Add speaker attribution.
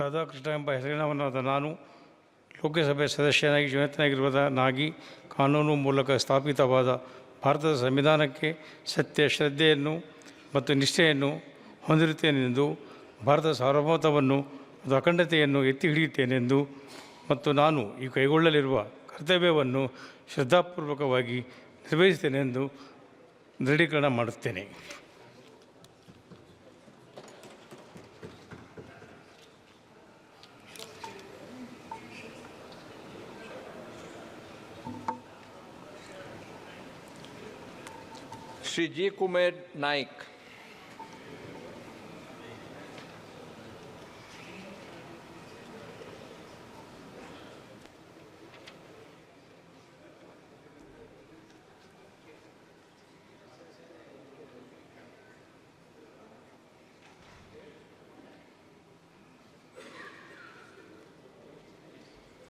Speaker 1: ರಾಧಾಕೃಷ್ಣ ಎಂಬ ಹೆಸರಿನವನಾದ ನಾನು ಲೋಕಸಭೆ ಸದಸ್ಯನಾಗಿ ಚುನಾಯಿತನಾಗಿರುವುದನಾಗಿ ಕಾನೂನು ಮೂಲಕ ಸ್ಥಾಪಿತವಾದ ಭಾರತದ ಸಂವಿಧಾನಕ್ಕೆ ಸತ್ಯ ಶ್ರದ್ಧೆಯನ್ನು ಮತ್ತು ನಿಷ್ಠೆಯನ್ನು ಹೊಂದಿರುತ್ತೇನೆಂದು ಭಾರತದ ಸಾರ್ವಭೌಮತವನ್ನು ಮತ್ತು ಅಖಂಡತೆಯನ್ನು ಎತ್ತಿ ಹಿಡಿಯುತ್ತೇನೆಂದು ಮತ್ತು ನಾನು ಈ ಕೈಗೊಳ್ಳಲಿರುವ ಕರ್ತವ್ಯವನ್ನು ಶ್ರದ್ಧಾಪೂರ್ವಕವಾಗಿ ನಿರ್ವಹಿಸುತ್ತೇನೆಂದು ದೃಢೀಕರಣ ಮಾಡುತ್ತೇನೆ.
Speaker 2: Sidi Kumer Naik.